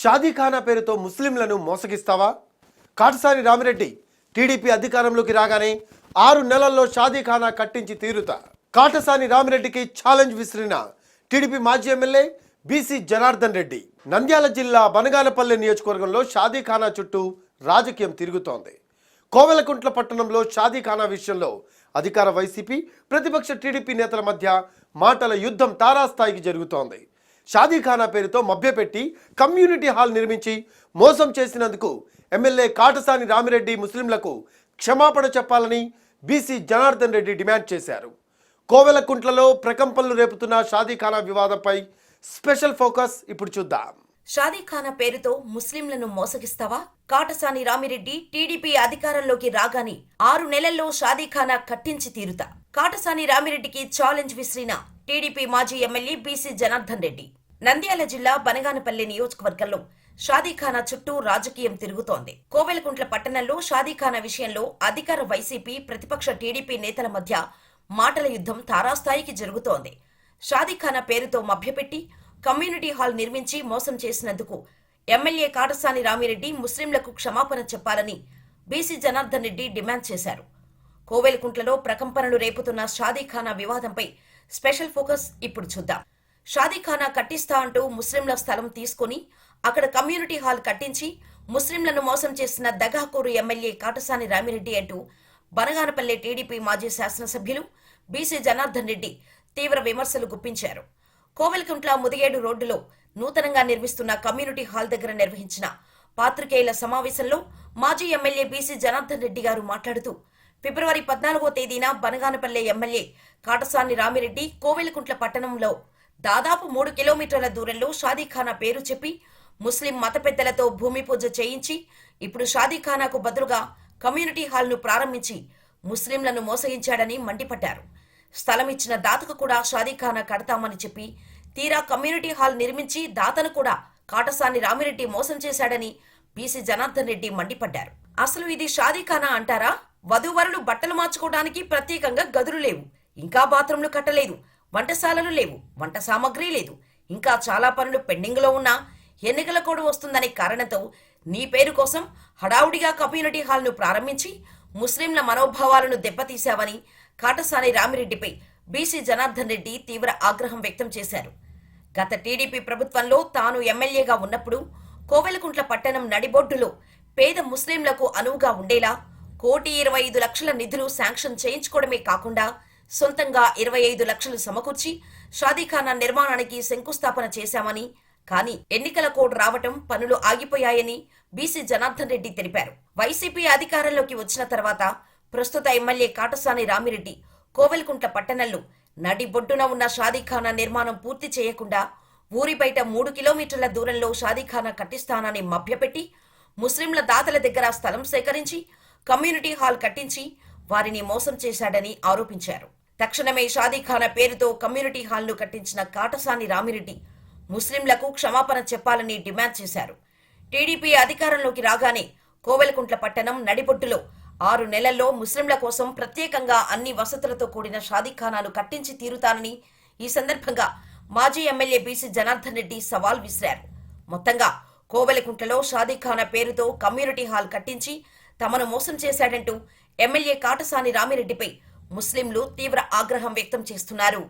షాదీఖానా పేరుతో ముస్లింలను మోసగిస్తావా? కాటసాని రామిరెడ్డి టీడీపీ అధికారంలోకి రాగానే ఆరు నెలల్లో షాదీఖానా కట్టించి తీరుతా. కాటసాని రామిరెడ్డికి ఛాలెంజ్ విసిరిన టీడీపీ మాజీ ఎమ్మెల్యే బీసీ జనార్దన్ రెడ్డి నంద్యాల జిల్లా బనగానపల్లి నియోజకవర్గంలో షాదీఖానా చుట్టూ రాజకీయం తిరుగుతోంది. కోవెలకుంట్ల పట్టణంలో షాదీఖానా విషయంలో అధికార వైసీపీ ప్రతిపక్ష టీడీపీ నేతల మధ్య మాటల యుద్ధం తారాస్థాయికి జరుగుతోంది. షాదీఖానా పేరుతో మభ్యపెట్టి కమ్యూనిటీ హాల్ నిర్మించి మోసం చేసినందుకు ఎమ్మెల్యే కాటసాని రామిరెడ్డి ముస్లింలకు క్షమాపణ చెప్పాలని బీసీ జనార్దన్ రెడ్డి డిమాండ్ చేశారు. కోవెలకుంట్లలో ప్రకంపనలు రేపుతున్న షాదీఖానా వివాదంపై స్పెషల్ ఫోకస్ ఇప్పుడు చూద్దాం. షాదీఖానా పేరుతో ముస్లింలను మోసగిస్తావా? కాటసాని రామిరెడ్డి టీడీపీ అధికారంలోకి రాగానే ఆరు నెలల్లో షాదీఖానా కట్టించి తీరుతా. కాటసాని రామిరెడ్డికి ఛాలెంజ్ విసిరిన టీడీపీ మాజీ ఎమ్మెల్యే బీసీ జనార్దన్ రెడ్డి. నంద్యాల జిల్లా బనగానపల్లి నియోజకవర్గంలో షాదీఖానా చుట్టూ రాజకీయం తిరుగుతోంది. కోవెలకుంట్ల పట్టణంలో షాదీఖానా విషయంలో అధికార వైసీపీ ప్రతిపక్ష టీడీపీ నేతల మధ్య మాటల యుద్ధం తారాస్థాయికి జరుగుతోంది. షాదీఖానా పేరుతో మభ్యపెట్టి కమ్యూనిటీ హాల్ నిర్మించి మోసం చేసినందుకు ఎమ్మెల్యే కాటసాని రామిరెడ్డి ముస్లింలకు క్షమాపణ చెప్పాలని బీసీ జనార్దన్ రెడ్డి డిమాండ్ చేశారు. కోవెలకుంట్లలో ప్రకంపనలు రేపుతున్న షాదీఖానా వివాదంపై స్పెషల్ ఫోకస్ ఇప్పుడు చూద్దాం. షాదీఖానా కట్టిస్తా అంటూ ముస్లింల స్థలం తీసుకుని అక్కడ కమ్యూనిటీ హాల్ కట్టించి ముస్లింలను మోసం చేసిన దగాకూరు ఎమ్మెల్యే కాటసాని రామిరెడ్డి అంటూ బనగానపల్లె టీడీపీ మాజీ శాసనసభ్యులు బీసీ జనార్దన్ రెడ్డి తీవ్ర విమర్శలు గుప్పించారు. కోవెల్కుంట్ల ముదిగేడు రోడ్డులో నూతనంగా నిర్మిస్తున్న కమ్యూనిటీ హాల్ దగ్గర నిర్వహించిన పాత్రికేయుల సమావేశంలో మాజీ ఎమ్మెల్యే బీసీ జనార్దన్ రెడ్డి గారు మాట్లాడుతూ ఫిబ్రవరి పద్నాలుగో తేదీన బనగానపల్లె ఎమ్మెల్యే కాటసాని రామిరెడ్డి కోవెలకుంట్ల పట్టణంలో దాదాపు మూడు కిలోమీటర్ల దూరంలో షాదీఖానా పేరు చెప్పి ముస్లిం మత పెద్దలతో భూమి పూజ చేయించి ఇప్పుడు షాదీఖానాకు బదులుగా కమ్యూనిటీ హాల్ను ప్రారంభించి ముస్లింలను మోసగించాడని మండిపడ్డారు. స్థలం ఇచ్చిన దాతకు కూడా షాదీఖానా కడతామని చెప్పి తీరా కమ్యూనిటీ హాల్ నిర్మించి దాతను కూడా కాటసాని రామిరెడ్డి మోసం చేశాడని బీసీ జనార్దన్ రెడ్డి మండిపడ్డారు. అసలు ఇది షాదీఖానా అంటారా? వధూవరులు బట్టలు మార్చుకోవడానికి ప్రత్యేకంగా గదులు లేవు. ఇంకా బాత్రూంలు కట్టలేదు. వంటశాలలు లేవు. వంట సామాగ్రి లేదు. ఇంకా చాలా పనులు పెండింగ్లో ఉన్నా ఎన్నికల కోడ్ వస్తుందనే కారణంతో నీ పేరు కోసం హడావుడిగా కమ్యూనిటీ హాల్ను ప్రారంభించి ముస్లింల మనోభావాలను దెబ్బతీశావని కాటసాని రామిరెడ్డిపై బీసీ జనార్దన్ రెడ్డి తీవ్ర ఆగ్రహం వ్యక్తం చేశారు. గత టీడీపీ ప్రభుత్వంలో తాను ఎమ్మెల్యేగా ఉన్నప్పుడు కోవెలకుంట్ల పట్టణం నడిబొడ్డులో పేద ముస్లింలకు అనువుగా ఉండేలా కోటి ఇరవై ఐదు లక్షల నిధులు శాంక్షన్ చేయించుకోవడమే కాకుండా సొంతంగా ఇరవై ఐదు లక్షలు సమకూర్చి షాదీఖానా నిర్మాణానికి శంకుస్థాపన చేశామని కానీ ఎన్నికల కోడ్ రావటం పనులు ఆగిపోయాయని బీసీ జనార్దన్ రెడ్డి తెలిపారు. వైసీపీ అధికారంలోకి వచ్చిన తర్వాత ప్రస్తుత ఎమ్మెల్యే కాటసాని రామిరెడ్డి కోవెల్కుంట్ల పట్టణంలో నడిబొడ్డున ఉన్న షాదీఖానా నిర్మాణం పూర్తి చేయకుండా ఊరి బయట మూడు కిలోమీటర్ల దూరంలో షాదీఖానా కట్టిస్తానని మభ్యపెట్టి ముస్లింల దాతల దగ్గర స్థలం సేకరించి కమ్యూనిటీ హాల్ కట్టించి వారిని మోసం చేశాడని ఆరోపించారు. తక్షణమే షాదీఖానా పేరుతో కమ్యూనిటీ హాల్ను కట్టించిన కాటసాని రామిరెడ్డి ముస్లింలకు క్షమాపణ చెప్పాలని డిమాండ్ చేశారు. టీడీపీ అధికారంలోకి రాగానే కోవెలకుంట్ల పట్టణం నడిబొట్టులో ఆరు నెలల్లో ముస్లింల కోసం ప్రత్యేకంగా అన్ని వసతులతో కూడిన షాదీఖానాను కట్టించి తీరుతానని ఈ సందర్భంగా మాజీ ఎమ్మెల్యే బీసీ జనార్దన్ రెడ్డి సవాల్ విసిరారు. మొత్తంగా కోవెలకుంట్లలో షాదీఖానా పేరుతో కమ్యూనిటీ హాల్ కట్టించి తమను మోసం చేశాడంటూ ఎమ్మెల్యే కాటసాని రామిరెడ్డిపై ముస్లింలు తీవ్ర ఆగ్రహం వ్యక్తం చేస్తున్నారు.